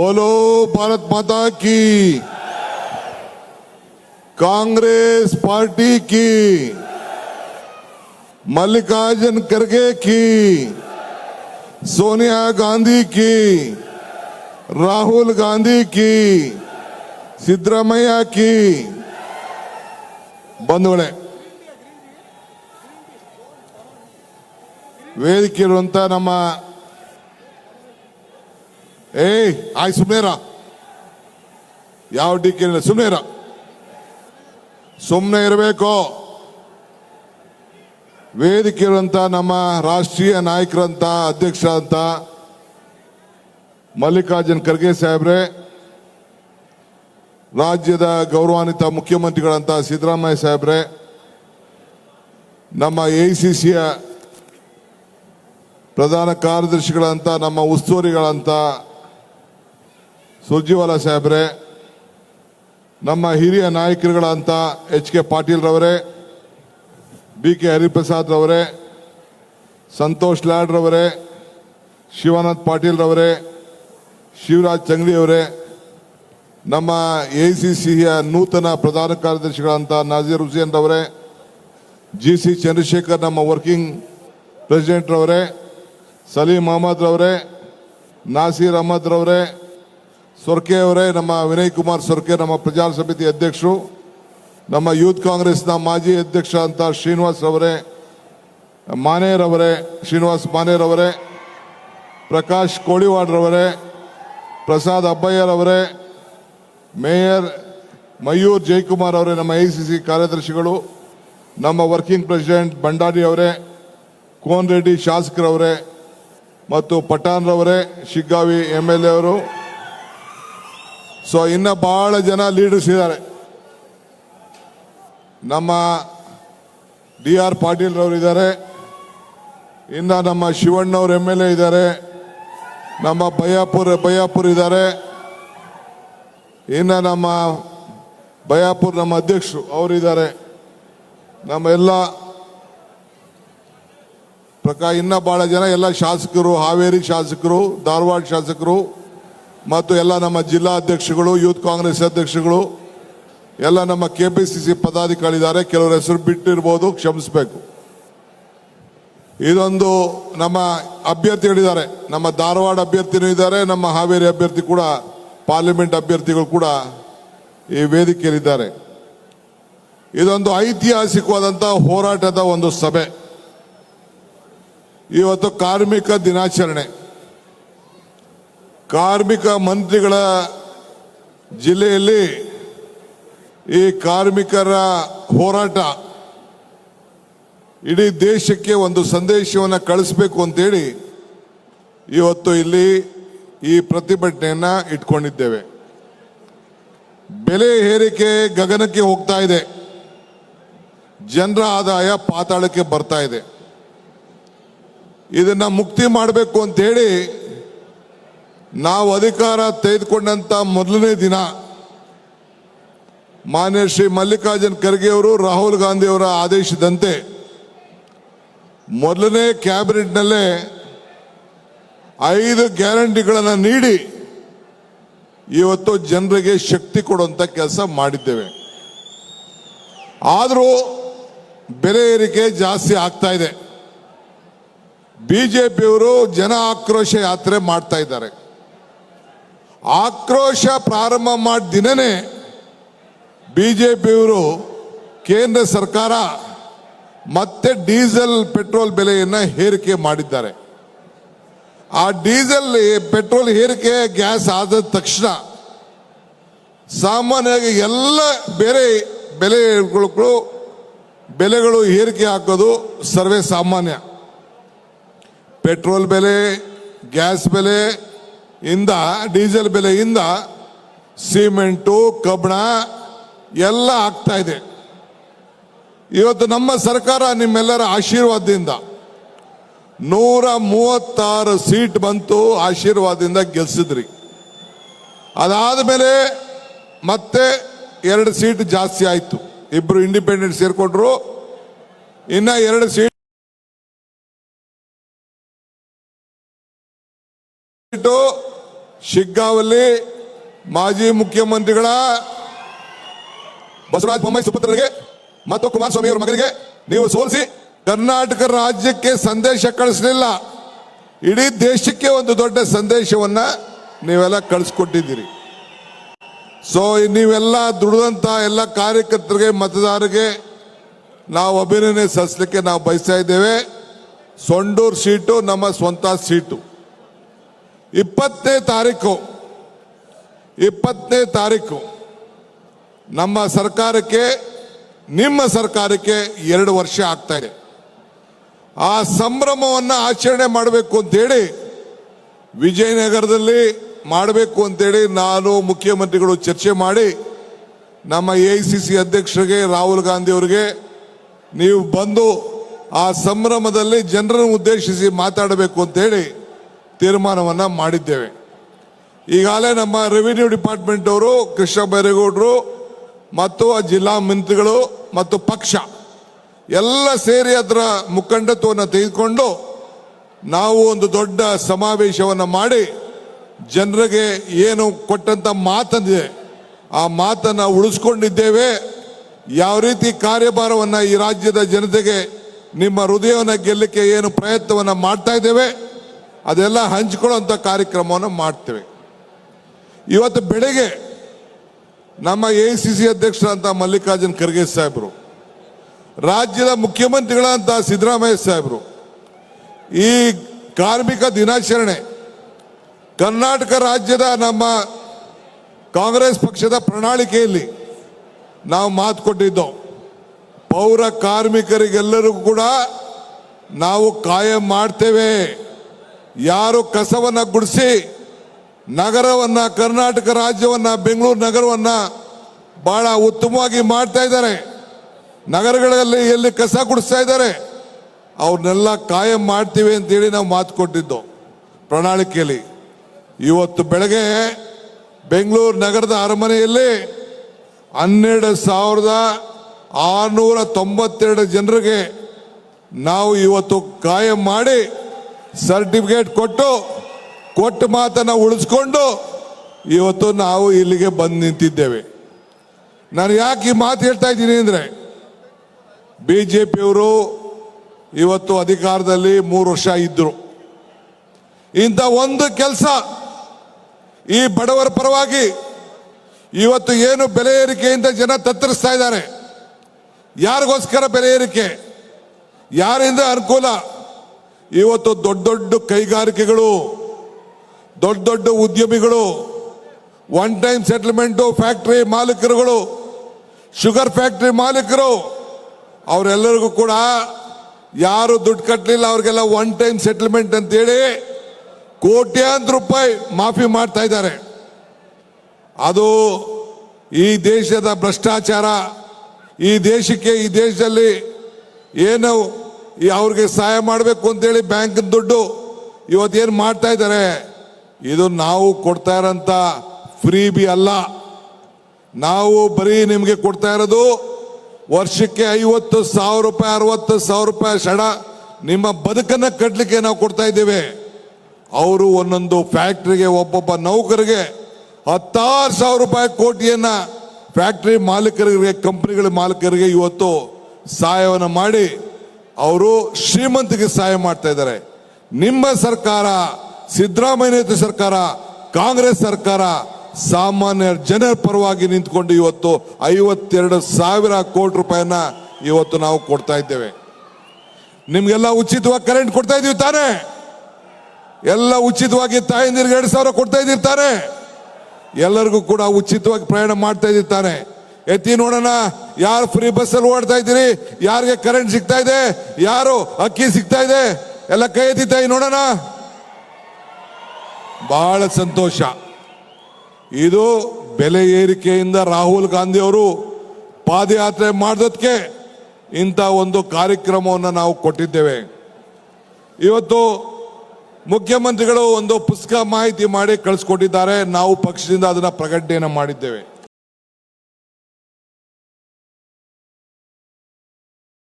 बोलो भारत माता की कांग्रेस पार्टी की मल्लिकार्जुन खड़गे की सोनिया गांधी की राहुल गांधी की ಸಿದ್ದರಾಮಯ್ಯ ಕಿ ಬಂಧುಗಳೇ ವೇದಿಕೆ ಇರುವಂತ ನಮ್ಮ ಏಯ್, ಆಯ್ ಸುಮ್ನೇರ ಯಾವ ಡಿ ಕೆ ಸುಮ್ನೇರ ಸುಮ್ಮನೆ ಇರಬೇಕು. ವೇದಿಕೆ ಇರುವಂತ ನಮ್ಮ ರಾಷ್ಟ್ರೀಯ ನಾಯಕರಂತ, ಅಧ್ಯಕ್ಷ ಅಂತ ಮಲ್ಲಿಕಾರ್ಜುನ್ ಖರ್ಗೆ ಸಾಹೇಬ್ರೆ, ರಾಜ್ಯದ ಗೌರವಾನ್ವಿತ ಮುಖ್ಯಮಂತ್ರಿಗಳಂತ ಸಿದ್ದರಾಮಯ್ಯ ಸಾಹೇಬ್ರೆ, ನಮ್ಮ ಎ ಸಿ ಸಿಯ ಪ್ರಧಾನ ಕಾರ್ಯದರ್ಶಿಗಳಂತ, ನಮ್ಮ ಉಸ್ತುವಾರಿಗಳಂತ ಸುರ್ಜಿವಾಲ ಸಾಹೇಬ್ರೆ, ನಮ್ಮ ಹಿರಿಯ ನಾಯಕರುಗಳಂತ ಎಚ್ ಕೆ ಪಾಟೀಲ್ ರವರೇ, ಬಿ ಕೆ ಹರಿಪ್ರಸಾದ್ ರವರೇ, ಸಂತೋಷ್ ಲಾಡ್ ರವರೇ, ಶಿವಾನಂದ್ ಪಾಟೀಲ್ ರವರೇ, ಶಿವರಾಜ್ ಚಂಗ್ಲಿ ಅವರೇ, ನಮ್ಮ ಎ ಸಿ ಸಿಯ ನೂತನ ಪ್ರಧಾನ ಕಾರ್ಯದರ್ಶಿಗಳಂತ ನಾಜೀರ್ ಹುಸೇನ್ ರವರೇ, ಜಿ ಸಿ ಚಂದ್ರಶೇಖರ್ ನಮ್ಮ ವರ್ಕಿಂಗ್ ಪ್ರೆಸಿಡೆಂಟ್ ರವರೇ, ಸಲೀಂ ಅಹಮದ್ ರವರೇ, ನಾಸೀರ್ ಅಹಮದ್ ರವರೇ ಸೊರ್ಕೆ ಅವರೇ, ನಮ್ಮ ವಿನಯ್ ಕುಮಾರ್ ಸೊರ್ಕೆ, ನಮ್ಮ ಪ್ರಚಾರ ಸಮಿತಿ ಅಧ್ಯಕ್ಷರು, ನಮ್ಮ ಯೂತ್ ಕಾಂಗ್ರೆಸ್ನ ಮಾಜಿ ಅಧ್ಯಕ್ಷ ಅಂತ ಶ್ರೀನಿವಾಸ್ ಅವರೇ ಮಾನೇರವರೇ ಶ್ರೀನಿವಾಸ್ ಮಾನೇರವರೇ ಪ್ರಕಾಶ್ ಕೋಳಿವಾಡ್ರವರೇ ಪ್ರಸಾದ್ ಅಬ್ಬಯ್ಯರವರೇ ಮೇಯರ್ ಮಯೂರ್ ಜಯಕುಮಾರ್ ಅವರೇ, ನಮ್ಮ ಐ ಸಿ ಸಿ ಕಾರ್ಯದರ್ಶಿಗಳು, ನಮ್ಮ ವರ್ಕಿಂಗ್ ಪ್ರೆಸಿಡೆಂಟ್ ಭಂಡಾರಿ ಅವರೇ, ಕೋನ್ ರೆಡ್ಡಿ ಶಾಸಕರವರೇ, ಮತ್ತು ಪಠಾನ್ರವರೇ, ಶಿಗ್ಗಾವಿ ಎಂ ಎಲ್ ಎ ಅವರು ಸೊ ಇನ್ನ ಬಹಳ ಜನ ಲೀಡರ್ಸ್ ಇದ್ದಾರೆ ನಮ್ಮ ಡಿ ಆರ್ ಪಾಟೀಲ್ ರವರು ಇದ್ದಾರೆ ಇನ್ನ ನಮ್ಮ ಶಿವಣ್ಣವ್ರ ಎಂ ಎಲ್ ಎ ಇದ್ದಾರೆ ನಮ್ಮ ಬಯ್ಯಾಪುರ್ ಬಯ್ಯಾಪುರ್ ಇದ್ದಾರೆ ಇನ್ನು ನಮ್ಮ ಬಯಾಪುರ್ ನಮ್ಮ ಅಧ್ಯಕ್ಷರು ಅವರಿದ್ದಾರೆ ನಮ್ಮ ಎಲ್ಲ ಪ್ರಕಾರ ಇನ್ನ ಬಹಳ ಜನ ಎಲ್ಲ ಶಾಸಕರು, ಹಾವೇರಿ ಶಾಸಕರು, ಧಾರವಾಡ ಶಾಸಕರು ಮತ್ತು ಎಲ್ಲ ನಮ್ಮ ಜಿಲ್ಲಾ ಅಧ್ಯಕ್ಷಗಳು, ಯೂತ್ ಕಾಂಗ್ರೆಸ್ ಅಧ್ಯಕ್ಷಗಳು, ಎಲ್ಲ ನಮ್ಮ ಕೆ ಪಿ ಸಿ ಸಿ ಪದಾಧಿಕಾರಿದ್ದಾರೆ ಕೆಲವರ ಹೆಸರು ಬಿಟ್ಟಿರ್ಬೋದು, ಕ್ಷಮಿಸಬೇಕು. ಇದೊಂದು ನಮ್ಮ ಅಭ್ಯರ್ಥಿಗಳಿದ್ದಾರೆ ನಮ್ಮ ಧಾರವಾಡ ಅಭ್ಯರ್ಥಿನೂ ಇದ್ದಾರೆ, ನಮ್ಮ ಹಾವೇರಿ ಅಭ್ಯರ್ಥಿ ಕೂಡ, ಪಾರ್ಲಿಮೆಂಟ್ ಅಭ್ಯರ್ಥಿಗಳು ಕೂಡ ಈ ವೇದಿಕೆಯಲ್ಲಿದ್ದಾರೆ. ಇದೊಂದು ಐತಿಹಾಸಿಕವಾದಂತಹ ಹೋರಾಟದ ಒಂದು ಸಭೆ. ಇವತ್ತು ಕಾರ್ಮಿಕ ದಿನಾಚರಣೆ. ಕಾರ್ಮಿಕ ಮಂತ್ರಿಗಳ ಜಿಲ್ಲೆಯಲ್ಲಿ ಈ ಕಾರ್ಮಿಕರ ಹೋರಾಟ ಇಡೀ ದೇಶಕ್ಕೆ ಒಂದು ಸಂದೇಶವನ್ನು ಕಳಿಸ್ಬೇಕು ಅಂತೇಳಿ ಇವತ್ತು ಇಲ್ಲಿ ಈ ಪ್ರತಿಭಟನೆಯನ್ನ ಇಟ್ಕೊಂಡಿದ್ದೇವೆ. ಬೆಲೆ ಏರಿಕೆ ಗಗನಕ್ಕೆ ಹೋಗ್ತಾ ಇದೆ. ಜನರ ಆದಾಯ ಪಾತಾಳಕ್ಕೆ ಬರ್ತಾ ಇದೆ. ಇದನ್ನ ಮುಕ್ತಿ ಮಾಡಬೇಕು ಅಂತ ಹೇಳಿ ನಾವು ಅಧಿಕಾರ ತೆಗೆದುಕೊಂಡಂತ ಮೊದಲನೇ ದಿನ ಮಾನ್ಯ ಶ್ರೀ ಮಲ್ಲಿಕಾರ್ಜುನ್ ಖರ್ಗೆ ಅವರು, ರಾಹುಲ್ ಗಾಂಧಿ ಅವರ ಆದೇಶದಂತೆ ಮೊದಲನೇ ಕ್ಯಾಬಿನೆಟ್ನಲ್ಲೇ ಐದು ಗ್ಯಾರಂಟಿಗಳನ್ನು ನೀಡಿ ಇವತ್ತು ಜನರಿಗೆ ಶಕ್ತಿ ಕೊಡುವಂಥ ಕೆಲಸ ಮಾಡಿದ್ದೇವೆ. ಆದರೂ ಬೆಲೆ ಏರಿಕೆ ಜಾಸ್ತಿ ಆಗ್ತಾ ಇದೆ. ಬಿಜೆಪಿಯವರು ಜನ ಆಕ್ರೋಶ ಯಾತ್ರೆ ಮಾಡ್ತಾ ಇದ್ದಾರೆ. ಆಕ್ರೋಶ ಪ್ರಾರಂಭ ಮಾಡಿದ ದಿನನೇ ಪಿಯವರು ಕೇಂದ್ರ ಸರ್ಕಾರ ಮತ್ತೆ ಡೀಸೆಲ್ ಪೆಟ್ರೋಲ್ ಬೆಲೆಯನ್ನ ಹೇರಿಕೆ ಮಾಡಿದ್ದಾರೆ. ಆ ಡೀಸೆಲ್ ಪೆಟ್ರೋಲ್ ಹೇರಿಕೆ ಗ್ಯಾಸ್ ಆದ ತಕ್ಷಣ ಸಾಮಾನ್ಯವಾಗಿ ಎಲ್ಲ ಬೇರೆ ಬೆಲೆಗಳು ಬೆಲೆಗಳು ಏರಿಕೆ ಹಾಕೋದು ಸರ್ವೇ ಸಾಮಾನ್ಯ. ಪೆಟ್ರೋಲ್ ಬೆಲೆ, ಗ್ಯಾಸ್ ಬೆಲೆ ಇಂದ, ಡೀಸೆಲ್ ಬೆಲೆಯಿಂದ ಸಿಮೆಂಟು, ಕಬ್ಬಣ ಎಲ್ಲ ಆಗ್ತಾ ಇದೆ. ಇವತ್ತು ನಮ್ಮ ಸರ್ಕಾರ ನಿಮ್ಮೆಲ್ಲರ ಆಶೀರ್ವಾದದಿಂದ ನೂರ ಮೂವತ್ತಾರು ಸೀಟ್ ಬಂತು, ಆಶೀರ್ವಾದದಿಂದ ಗೆಲ್ಸಿದ್ರಿ. ಅದಾದ ಮೇಲೆ ಮತ್ತೆ ಎರಡು ಸೀಟ್ ಜಾಸ್ತಿ ಆಯ್ತು. ಇಬ್ರು ಇಂಡಿಪೆಂಡೆಂಟ್ ಸೇರ್ಕೊಂಡ್ರು. ಇನ್ನ ಎರಡು ಸೀಟ್ ಶಿಗ್ಗಾವಲ್ಲಿ ಮಾಜಿ ಮುಖ್ಯಮಂತ್ರಿಗಳ ಬಸವರಾಜ ಬೊಮ್ಮಾಯಿ ಸುಪುತ್ರರಿಗೆ ಮತ್ತು ಕುಮಾರಸ್ವಾಮಿ ಅವರ ಮಗನಿಗೆ ನೀವು ಸೋಲಿಸಿ ಕರ್ನಾಟಕ ರಾಜ್ಯಕ್ಕೆ ಸಂದೇಶ ಕಳಿಸಲಿಲ್ಲ. ಇಡೀ ದೇಶಕ್ಕೆ ಒಂದು ದೊಡ್ಡ ಸಂದೇಶವನ್ನ ನೀವೆಲ್ಲ ಕಳಿಸ್ಕೊಟ್ಟಿದ್ದೀರಿ. ಸೊ ನೀವೆಲ್ಲ ದುಡಿದಂತ ಎಲ್ಲ ಕಾರ್ಯಕರ್ತರಿಗೆ, ಮತದಾರರಿಗೆ ನಾವು ಅಭಿನಂದನೆ ಸಲ್ಲಿಸಲಿಕ್ಕೆ ನಾವು ಬಯಸ್ತಾ ಇದ್ದೇವೆ. ಸೊಂಡೂರು ಸೀಟು ನಮ್ಮ ಸ್ವಂತ ಸೀಟು. ಇಪ್ಪತ್ತನೇ ತಾರೀಕು ಇಪ್ಪತ್ತನೇ ತಾರೀಕು ನಮ್ಮ ಸರ್ಕಾರಕ್ಕೆ, ನಿಮ್ಮ ಸರ್ಕಾರಕ್ಕೆ ಎರಡು ವರ್ಷ ಆಗ್ತಾ ಇದೆ. ಆ ಸಂಭ್ರಮವನ್ನು ಆಚರಣೆ ಮಾಡಬೇಕು ಅಂತೇಳಿ ವಿಜಯನಗರದಲ್ಲಿ ಮಾಡಬೇಕು ಅಂತೇಳಿ ನಾನು ಮುಖ್ಯಮಂತ್ರಿಗಳು ಚರ್ಚೆ ಮಾಡಿ ನಮ್ಮ ಎ ಅಧ್ಯಕ್ಷರಿಗೆ ರಾಹುಲ್ ಗಾಂಧಿ ಅವರಿಗೆ ನೀವು ಬಂದು ಆ ಸಂಭ್ರಮದಲ್ಲಿ ಜನರನ್ನು ಉದ್ದೇಶಿಸಿ ಮಾತಾಡಬೇಕು ಅಂತೇಳಿ ತೀರ್ಮಾನವನ್ನು ಮಾಡಿದ್ದೇವೆ. ಈಗಾಗಲೇ ನಮ್ಮ ರೆವಿನ್ಯೂ ಡಿಪಾರ್ಟ್ಮೆಂಟ್ ಅವರು ಕೃಷ್ಣ ಬೈರೇಗೌಡರು ಮತ್ತು ಆ ಜಿಲ್ಲಾ ಮಂತ್ರಿಗಳು ಮತ್ತು ಪಕ್ಷ ಎಲ್ಲ ಸೇರಿ ಅದರ ಮುಖಂಡತ್ವವನ್ನು ತೆಗೆದುಕೊಂಡು ನಾವು ಒಂದು ದೊಡ್ಡ ಸಮಾವೇಶವನ್ನು ಮಾಡಿ ಜನರಿಗೆ ಏನು ಕೊಟ್ಟಂತ ಮಾತಂದಿದೆ, ಆ ಮಾತನ್ನು ಉಳಿಸ್ಕೊಂಡಿದ್ದೇವೆ. ಯಾವ ರೀತಿ ಕಾರ್ಯಭಾರವನ್ನು ಈ ರಾಜ್ಯದ ಜನತೆಗೆ ನಿಮ್ಮ ಹೃದಯವನ್ನು ಗೆಲ್ಲಕ್ಕೆ ಏನು ಪ್ರಯತ್ನವನ್ನು ಮಾಡ್ತಾ ಇದ್ದೇವೆ ಅದೆಲ್ಲ ಹಂಚಿಕೊಳ್ಳುವಂಥ ಕಾರ್ಯಕ್ರಮವನ್ನು ಮಾಡ್ತೇವೆ. ಇವತ್ತು ಬೆಳಗ್ಗೆ ನಮ್ಮ ಎ ಸಿ ಸಿ ಅಧ್ಯಕ್ಷರಂತ ಮಲ್ಲಿಕಾರ್ಜುನ್ ಖರ್ಗೆ ಸಾಹೇಬರು, ರಾಜ್ಯದ ಮುಖ್ಯಮಂತ್ರಿಗಳಂತ ಸಿದ್ದರಾಮಯ್ಯ ಸಾಹೇಬರು, ಈ ಕಾರ್ಮಿಕ ದಿನಾಚರಣೆ ಕರ್ನಾಟಕ ರಾಜ್ಯದ ನಮ್ಮ ಕಾಂಗ್ರೆಸ್ ಪಕ್ಷದ ಪ್ರಣಾಳಿಕೆಯಲ್ಲಿ ನಾವು ಮಾತು ಕೊಟ್ಟಿದ್ದೋ, ಪೌರ ಕಾರ್ಮಿಕರಿಗೆಲ್ಲರಿಗೂ ಕೂಡ ನಾವು ಕಾಯಂ ಮಾಡ್ತೇವೆ. ಯಾರು ಕಸವನ್ನ ಗುಡಿಸಿ ನಗರವನ್ನ, ಕರ್ನಾಟಕ ರಾಜ್ಯವನ್ನ, ಬೆಂಗಳೂರು ನಗರವನ್ನ ಬಹಳ ಉತ್ತಮವಾಗಿ ಮಾಡ್ತಾ ಇದ್ದಾರೆ. ನಗರಗಳಲ್ಲಿ ಎಲ್ಲಿ ಕಸ ಗುಡಿಸ್ತಾ ಇದ್ದಾರೆ, ಅವ್ರನ್ನೆಲ್ಲ ಕಾಯಂ ಮಾಡ್ತೀವಿ ಅಂತೇಳಿ ನಾವು ಮಾತು ಕೊಟ್ಟಿದ್ದು. ಪ್ರಣಾಳಿಕೆಯಲ್ಲಿ ಇವತ್ತು ಬೆಳಗ್ಗೆ ಬೆಂಗಳೂರು ನಗರದ ಅರಮನೆಯಲ್ಲಿ ಹನ್ನೆರಡು ಸಾವಿರದ ಆರುನೂರ ತೊಂಬತ್ತೆರಡು ಜನರಿಗೆ ನಾವು ಇವತ್ತು ಕಾಯಂ ಮಾಡಿ ಸರ್ಟಿಫಿಕೇಟ್ ಕೊಟ್ಟು, ಕೊಟ್ಟ ಮಾತನ್ನ ಉಳಿಸ್ಕೊಂಡು ಇವತ್ತು ನಾವು ಇಲ್ಲಿಗೆ ಬಂದು ನಿಂತಿದ್ದೇವೆ. ನಾನು ಯಾಕೆ ಈ ಮಾತು ಹೇಳ್ತಾ ಇದ್ದೀನಿ ಅಂದರೆ ಬಿ ಜೆ ಪಿಯವರು ಇವತ್ತು ಅಧಿಕಾರದಲ್ಲಿ ಮೂರು ವರ್ಷ ಇದ್ದರು ಇಂಥ ಒಂದು ಕೆಲಸ ಈ ಬಡವರ ಪರವಾಗಿ ಇವತ್ತು ಏನು ಬೆಲೆ ಏರಿಕೆಯಿಂದ ಜನ ತತ್ತರಿಸ್ತಾ ಇದ್ದಾರೆ, ಯಾರಿಗೋಸ್ಕರ ಬೆಲೆ ಏರಿಕೆ, ಯಾರಿಂದ ಅನುಕೂಲ ಇವತ್ತು ದೊಡ್ಡ ದೊಡ್ಡ ಕೈಗಾರಿಕೆಗಳು, ದೊಡ್ಡ ದೊಡ್ಡ ಉದ್ಯಮಿಗಳು ಒನ್ ಟೈಮ್ ಸೆಟಲ್ಮೆಂಟು ಫ್ಯಾಕ್ಟ್ರಿ ಮಾಲೀಕರುಗಳು ಶುಗರ್ ಫ್ಯಾಕ್ಟ್ರಿ ಮಾಲೀಕರು, ಅವರೆಲ್ಲರಿಗೂ ಕೂಡ ಯಾರು ದುಡ್ಡು ಕಟ್ಟಲಿಲ್ಲ ಅವ್ರಿಗೆಲ್ಲ ಒನ್ ಟೈಮ್ ಸೆಟಲ್ಮೆಂಟ್ ಅಂತೇಳಿ ಕೋಟ್ಯಾಂತರ ರೂಪಾಯಿ ಮಾಫಿ ಮಾಡ್ತಾ ಇದ್ದಾರೆ. ಅದು ಈ ದೇಶದ ಭ್ರಷ್ಟಾಚಾರ, ಈ ದೇಶಕ್ಕೆ, ಈ ದೇಶದಲ್ಲಿ ಏನು ಈ ಅವ್ರಿಗೆ ಸಹಾಯ ಮಾಡಬೇಕು ಅಂತೇಳಿ ಬ್ಯಾಂಕ್ ದುಡ್ಡು ಇವತ್ತೇನು ಮಾಡ್ತಾ ಇದ್ದಾರೆ? ಇದು ನಾವು ಕೊಡ್ತಾ ಇರೋಂಥ ಫ್ರೀ ಬಿ ಅಲ್ಲ. ನಾವು ಬರೀ ನಿಮಗೆ ಕೊಡ್ತಾ ಇರೋದು ವರ್ಷಕ್ಕೆ ಐವತ್ತು ಸಾವಿರ ರೂಪಾಯಿ, ಅರವತ್ತು ಸಾವಿರ ರೂಪಾಯಿ ಶಡ ನಿಮ್ಮ ಬದುಕನ್ನ ಕಟ್ಟಲಿಕ್ಕೆ ನಾವು ಕೊಡ್ತಾ ಇದ್ದೇವೆ. ಅವರು ಒಂದೊಂದು ಫ್ಯಾಕ್ಟ್ರಿಗೆ ಒಬ್ಬೊಬ್ಬ ನೌಕರಿಗೆ ಹತ್ತಾರು ಸಾವಿರ ರೂಪಾಯಿ ಕೋಟಿಯನ್ನ ಫ್ಯಾಕ್ಟ್ರಿ ಮಾಲೀಕರಿಗೆ ಕಂಪನಿಗಳ ಮಾಲೀಕರಿಗೆ ಇವತ್ತು ಸಹಾಯವನ್ನು ಮಾಡಿ ಅವರು ಶ್ರೀಮಂತಿಗೆ ಸಹಾಯ ಮಾಡ್ತಾ ಇದ್ದಾರೆ. ನಿಮ್ಮ ಸರ್ಕಾರ, ಸಿದ್ದರಾಮಯ್ಯ ಸರ್ಕಾರ, ಕಾಂಗ್ರೆಸ್ ಸರ್ಕಾರ ಸಾಮಾನ್ಯ ಜನರ ಪರವಾಗಿ ನಿಂತ್ಕೊಂಡು ಇವತ್ತು ಐವತ್ತೆರಡು ಸಾವಿರ ಕೋಟಿ ರೂಪಾಯಿಯನ್ನ ಇವತ್ತು ನಾವು ಕೊಡ್ತಾ ಇದ್ದೇವೆ. ನಿಮ್ಗೆಲ್ಲ ಉಚಿತವಾಗಿ ಕರೆಂಟ್ ಕೊಡ್ತಾ ಇದೀವಿ ತಾನೆ? ಎಲ್ಲ ಉಚಿತವಾಗಿ ತಾಯಂದಿರಿಗೆ ಎರಡು ಸಾವಿರ ಕೊಡ್ತಾ ಇದ್ದೀರಿ ತಾನೆ? ಎಲ್ಲರಿಗೂ ಕೂಡ ಉಚಿತವಾಗಿ ಪ್ರಯಾಣ ಮಾಡ್ತಾ ಇದ್ದೀರಿ ಎತ್ತಿ ನೋಡೋಣ. ಯಾರು ಫ್ರೀ ಬಸ್ಸಲ್ಲಿ ಓಡ್ತಾ ಇದ್ದೀರಿ? ಯಾರಿಗೆ ಕರೆಂಟ್ ಸಿಗ್ತಾ ಇದೆ? ಯಾರು ಅಕ್ಕಿ ಸಿಗ್ತಾ ಇದೆ? ಎಲ್ಲ ಕೈ ಎತ್ತಿ ತಾಯಿ ನೋಡೋಣ. ಬಹಳ ಸಂತೋಷ. ಇದು ಬೆಲೆ ಏರಿಕೆಯಿಂದ ರಾಹುಲ್ ಗಾಂಧಿ ಅವರು ಪಾದಯಾತ್ರೆ ಮಾಡಿದಕ್ಕೆ ಇಂಥ ಒಂದು ಕಾರ್ಯಕ್ರಮವನ್ನು ನಾವು ಕೊಟ್ಟಿದ್ದೇವೆ. ಇವತ್ತು ಮುಖ್ಯಮಂತ್ರಿಗಳು ಒಂದು ಪುಸ್ತಕ ಮಾಹಿತಿ ಮಾಡಿ ಕಳಿಸ್ಕೊಟ್ಟಿದ್ದಾರೆ. ನಾವು ಪಕ್ಷದಿಂದ ಅದನ್ನು ಪ್ರಕಟಣೆಯನ್ನು ಮಾಡಿದ್ದೇವೆ.